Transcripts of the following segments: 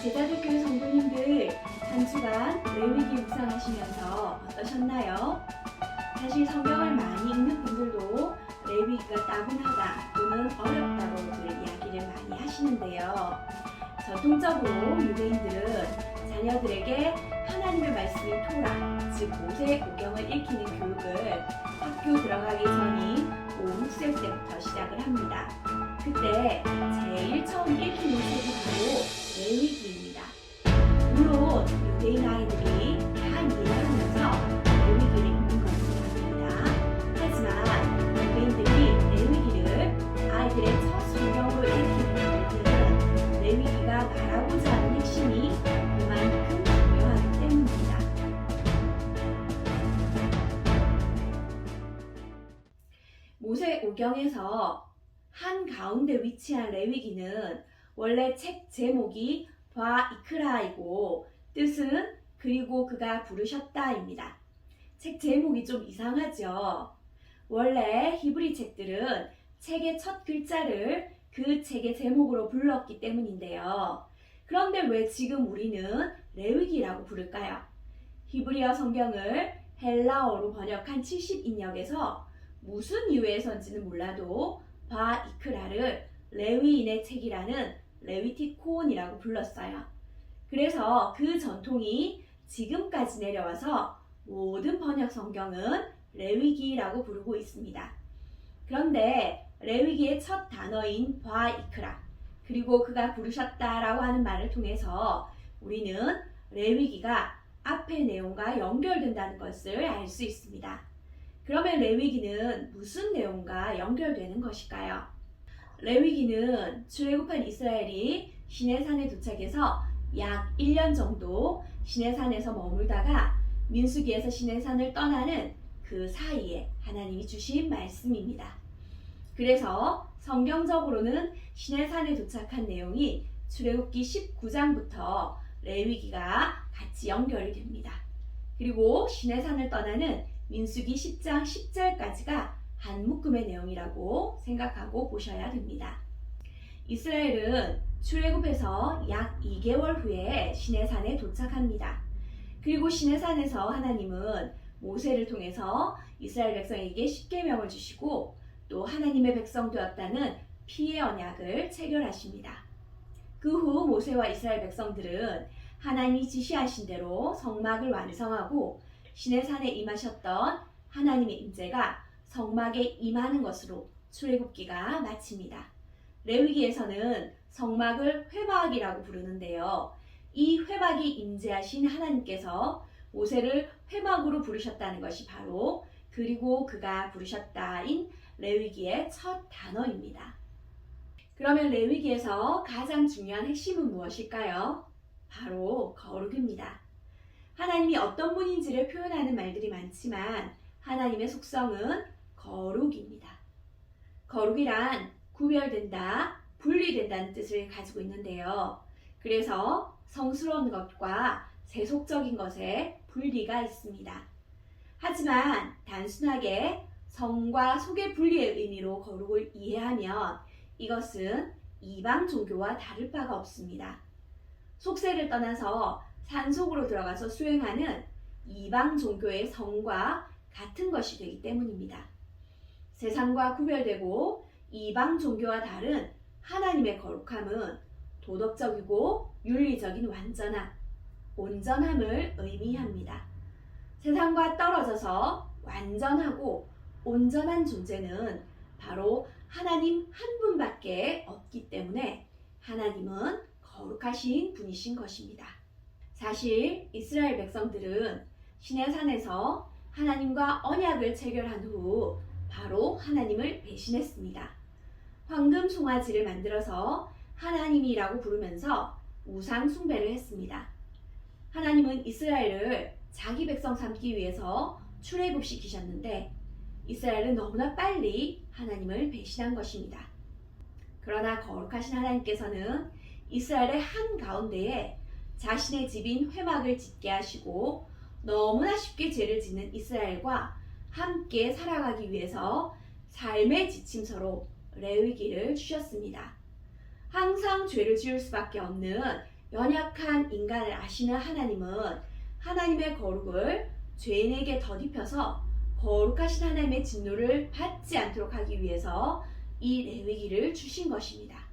제자들교회 성도님들 한 주간 레위기 묵상하시면서 어떠셨나요? 사실 성경을 많이 읽는 분들도 레위기가 따분하다 또는 어렵다고들 이야기를 많이 하시는데요. 전통적으로 유대인들은 자녀들에게 하나님의 말씀인 토라, 즉 모세 오경을 읽히는 교육을 학교 들어가기 전인 5, 6살 때부터 시작을 합니다. 그때 제일 처음 읽히는 책이 바로 레위기입니다. 물론 유대인 아이들이 다 이해하면서 레위기를 읽는 것은 아닙니다. 하지만 유대인들이 레위기를 아이들의 첫 성경으로 읽히는 이유는 레위기가 말하고자 하는 핵심이 그만큼 중요하기 때문입니다. 모세 오경에서 한 가운데 위치한 레위기는 원래 책 제목이 바 이크라이고 뜻은 그리고 그가 부르셨다입니다. 책 제목이 좀 이상하죠. 원래 히브리 책들은 책의 첫 글자를 그 책의 제목으로 불렀기 때문인데요. 그런데 왜 지금 우리는 레위기라고 부를까요? 히브리어 성경을 헬라어로 번역한 70인역에서 무슨 이유에서인지는 몰라도 바 레위인의 책이라는 레위티콘이라고 불렀어요. 그래서 그 전통이 지금까지 내려와서 모든 번역 성경은 레위기라고 부르고 있습니다. 그런데 레위기의 첫 단어인 바 이크라 그리고 그가 부르셨다라고 하는 말을 통해서 우리는 레위기가 앞의 내용과 연결된다는 것을 알 수 있습니다. 그러면 레위기는 무슨 내용과 연결되는 것일까요? 레위기는 출애굽한 이스라엘이 시내산에 도착해서 약 1년 정도 시내산에서 머물다가 민수기에서 시내산을 떠나는 그 사이에 하나님이 주신 말씀입니다. 그래서 성경적으로는 시내산에 도착한 내용이 출애굽기 19장부터 레위기가 같이 연결이 됩니다. 그리고 시내산을 떠나는 민수기 10장 10절까지가 한 묶음의 내용이라고 생각하고 보셔야 됩니다. 이스라엘은 출애굽해서 약 2개월 후에 시내산에 도착합니다. 그리고 시내산에서 하나님은 모세를 통해서 이스라엘 백성에게 십계명을 주시고 또 하나님의 백성 되었다는 피의 언약을 체결하십니다. 그 후 모세와 이스라엘 백성들은 하나님이 지시하신 대로 성막을 완성하고 시내산에 임하셨던 하나님의 임재가 성막에 임하는 것으로 출애굽기가 마칩니다. 레위기에서는 성막을 회막이라고 부르는데요. 이 회막이 임재하신 하나님께서 모세를 회막으로 부르셨다는 것이 바로 그리고 그가 부르셨다인 레위기의 첫 단어입니다. 그러면 레위기에서 가장 중요한 핵심은 무엇일까요? 바로 거룩입니다. 하나님이 어떤 분인지를 표현하는 말들이 많지만 하나님의 속성은 거룩입니다. 거룩이란 구별된다, 분리된다는 뜻을 가지고 있는데요. 그래서 성스러운 것과 세속적인 것에 분리가 있습니다. 하지만 단순하게 성과 속의 분리의 의미로 거룩을 이해하면 이것은 이방 종교와 다를 바가 없습니다. 속세를 떠나서 산속으로 들어가서 수행하는 이방 종교의 성과 같은 것이 되기 때문입니다. 세상과 구별되고 이방 종교와 다른 하나님의 거룩함은 도덕적이고 윤리적인 완전함, 온전함을 의미합니다. 세상과 떨어져서 완전하고 온전한 존재는 바로 하나님 한 분밖에 없기 때문에 하나님은 거룩하신 분이신 것입니다. 사실 이스라엘 백성들은 시내산에서 하나님과 언약을 체결한 후 바로 하나님을 배신했습니다. 황금 송아지를 만들어서 하나님이라고 부르면서 우상 숭배를 했습니다. 하나님은 이스라엘을 자기 백성 삼기 위해서 출애굽시키셨는데 이스라엘은 너무나 빨리 하나님을 배신한 것입니다. 그러나 거룩하신 하나님께서는 이스라엘의 한 가운데에 자신의 집인 회막을 짓게 하시고 너무나 쉽게 죄를 짓는 이스라엘과 함께 살아가기 위해서 삶의 지침서로 레위기를 주셨습니다. 항상 죄를 지을 수밖에 없는 연약한 인간을 아시는 하나님은 하나님의 거룩을 죄인에게 덧입혀서 거룩하신 하나님의 진노를 받지 않도록 하기 위해서 이 레위기를 주신 것입니다.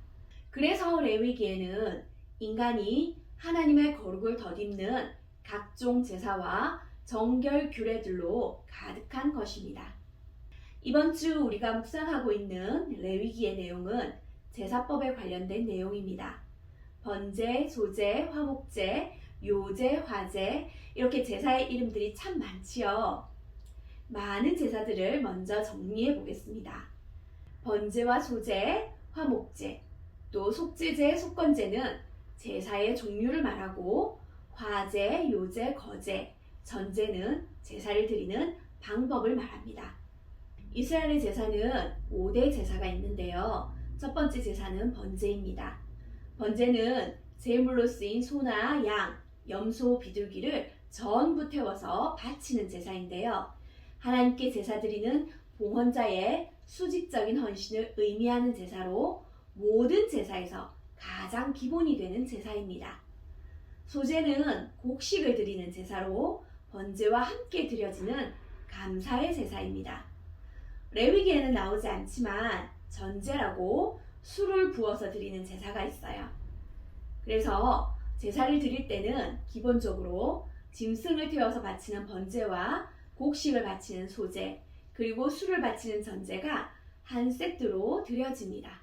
그래서 레위기에는 인간이 하나님의 거룩을 덧입는 각종 제사와 정결 규례들로 가득한 것입니다. 이번 주 우리가 묵상하고 있는 레위기의 내용은 제사법에 관련된 내용입니다. 번제, 소제, 화목제, 요제, 화제 이렇게 제사의 이름들이 참 많지요. 많은 제사들을 먼저 정리해 보겠습니다. 번제와 소제, 화목제, 또 속제제, 속건제는 제사의 종류를 말하고 화제, 요제, 거제, 전제는 제사를 드리는 방법을 말합니다. 이스라엘의 제사는 5대 제사가 있는데요. 첫 번째 제사는 번제입니다. 번제는 제물로 쓰인 소나 양, 염소, 비둘기를 전부 태워서 바치는 제사인데요. 하나님께 제사 드리는 봉헌자의 수직적인 헌신을 의미하는 제사로 모든 제사에서 가장 기본이 되는 제사입니다. 소제는 곡식을 드리는 제사로 번제와 함께 드려지는 감사의 제사입니다. 레위기에는 나오지 않지만 전제라고 술을 부어서 드리는 제사가 있어요. 그래서 제사를 드릴 때는 기본적으로 짐승을 태워서 바치는 번제와 곡식을 바치는 소제, 그리고 술을 바치는 전제가 한 세트로 드려집니다.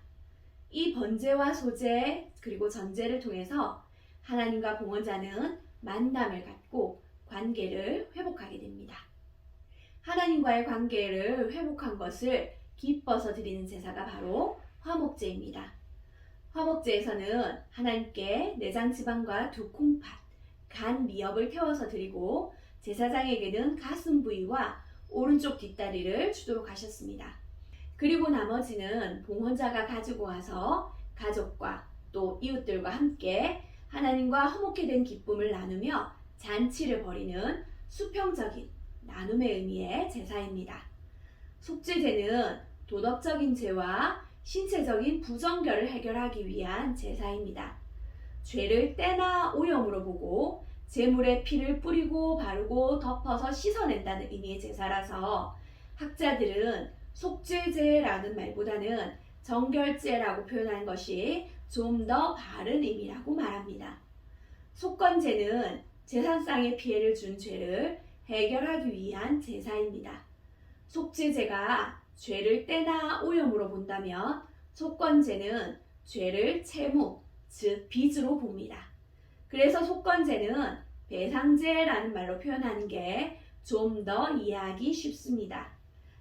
이 번제와 소제, 그리고 전제를 통해서 하나님과 봉헌자는 만남을 갖고 관계를 회복하게 됩니다. 하나님과의 관계를 회복한 것을 기뻐서 드리는 제사가 바로 화목제입니다. 화목제에서는 하나님께 내장 지방과 두 콩팥, 간 미역을 태워서 드리고 제사장에게는 가슴 부위와 오른쪽 뒷다리를 주도록 하셨습니다. 그리고 나머지는 봉헌자가 가지고 와서 가족과 또 이웃들과 함께 하나님과 화목해 된 기쁨을 나누며 잔치를 벌이는 수평적인 나눔의 의미의 제사입니다. 속죄제는 도덕적인 죄와 신체적인 부정결을 해결하기 위한 제사입니다. 죄를 때나 오염으로 보고 제물에 피를 뿌리고 바르고 덮어서 씻어낸다는 의미의 제사라서 학자들은 속죄제라는 말보다는 정결제라고 표현한 것이 좀 더 바른 의미라고 말합니다. 속건제는 재산상의 피해를 준 죄를 해결하기 위한 제사입니다. 속죄제가 죄를 때나 오염으로 본다면 속건제는 죄를 채무, 즉 빚으로 봅니다. 그래서 속건제는 배상제라는 말로 표현하는 게 좀 더 이해하기 쉽습니다.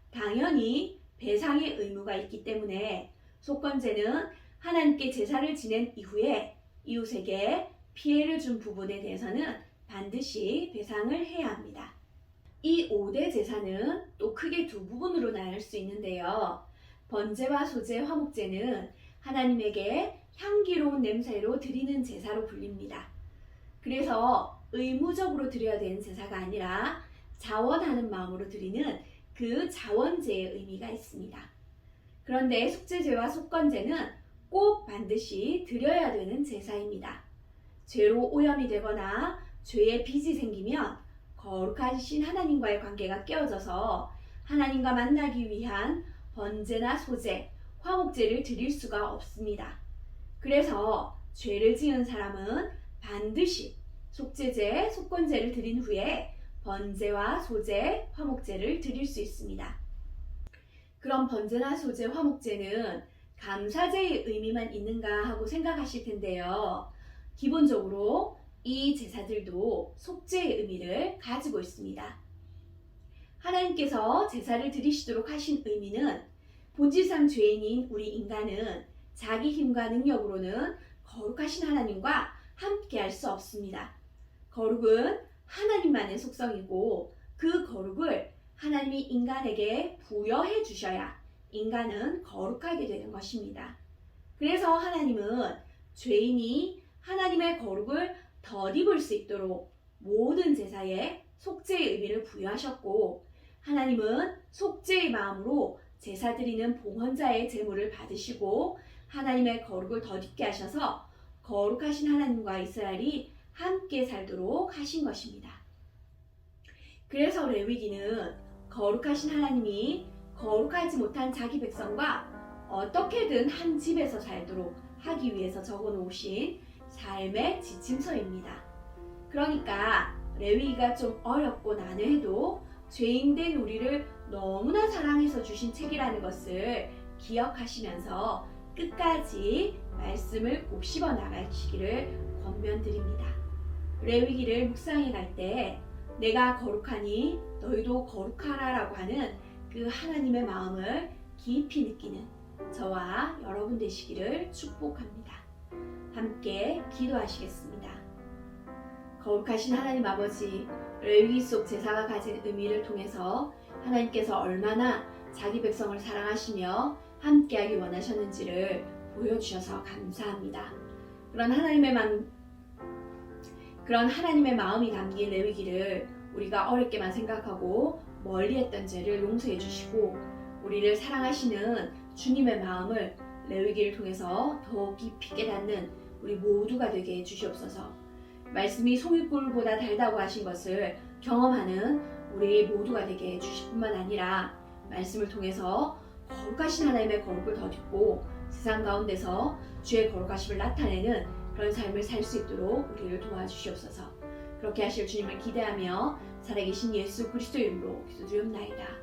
당연히 배상의 의무가 있기 때문에 속건제는 하나님께 제사를 지낸 이후에 이웃에게 피해를 준 부분에 대해서는 반드시 배상을 해야 합니다. 이 5대 제사는 또 크게 두 부분으로 나눌 수 있는데요. 번제와 소제, 화목제는 하나님에게 향기로운 냄새로 드리는 제사로 불립니다. 그래서 의무적으로 드려야 되는 제사가 아니라 자원하는 마음으로 드리는 그 자원제의 의미가 있습니다. 그런데 속죄제와 속건제는 꼭 반드시 드려야 되는 제사입니다. 죄로 오염이 되거나 죄의 빚이 생기면 거룩하신 하나님과의 관계가 깨어져서 하나님과 만나기 위한 번제나 소제, 화목제를 드릴 수가 없습니다. 그래서 죄를 지은 사람은 반드시 속죄제, 속건제를 드린 후에 번제와 소제, 화목제를 드릴 수 있습니다. 그럼 번제나 소제, 화목제는 감사제의 의미만 있는가 하고 생각하실 텐데요. 기본적으로 이 제사들도 속죄의 의미를 가지고 있습니다. 하나님께서 제사를 드리시도록 하신 의미는 본질상 죄인인 우리 인간은 자기 힘과 능력으로는 거룩하신 하나님과 함께 할 수 없습니다. 거룩은 하나님만의 속성이고 그 거룩을 하나님이 인간에게 부여해 주셔야 인간은 거룩하게 되는 것입니다. 그래서 하나님은 죄인이 하나님의 거룩을 덧입을 수 있도록 모든 제사에 속죄의 의미를 부여하셨고 하나님은 속죄의 마음으로 제사 드리는 봉헌자의 제물을 받으시고 하나님의 거룩을 덧입게 하셔서 거룩하신 하나님과 이스라엘이 함께 살도록 하신 것입니다. 그래서 레위기는 거룩하신 하나님이 거룩하지 못한 자기 백성과 어떻게든 한 집에서 살도록 하기 위해서 적어 놓으신 삶의 지침서입니다. 그러니까 레위기가 좀 어렵고 난해해도 죄인된 우리를 너무나 사랑해서 주신 책이라는 것을 기억하시면서 끝까지 말씀을 꼭 씹어 나가시기를 권면드립니다. 레위기를 묵상해 갈 때 내가 거룩하니 너희도 거룩하라라고 하는 그 하나님의 마음을 깊이 느끼는 저와 여러분 되시기를 축복합니다. 함께 기도하시겠습니다. 거룩하신 하나님 아버지, 레위기 속 제사가 가진 의미를 통해서 하나님께서 얼마나 자기 백성을 사랑하시며 함께하기 원하셨는지를 보여주셔서 감사합니다. 그런 하나님의 만 그런 하나님의 마음이 담긴 레위기를 우리가 어렵게만 생각하고 멀리했던 죄를 용서해 주시고 우리를 사랑하시는 주님의 마음을 레위기를 통해서 더 깊이 깨닫는 우리 모두가 되게 해 주시옵소서. 말씀이 송이꿀보다 달다고 하신 것을 경험하는 우리 모두가 되게 해 주실 뿐만 아니라 말씀을 통해서 거룩하신 하나님의 거룩을 더 듣고 세상 가운데서 주의 거룩하심을 나타내는 그런 삶을 살 수 있도록 우리를 도와주시옵소서. 그렇게 하실 주님을 기대하며 살아계신 예수 그리스도 이름으로. 아멘.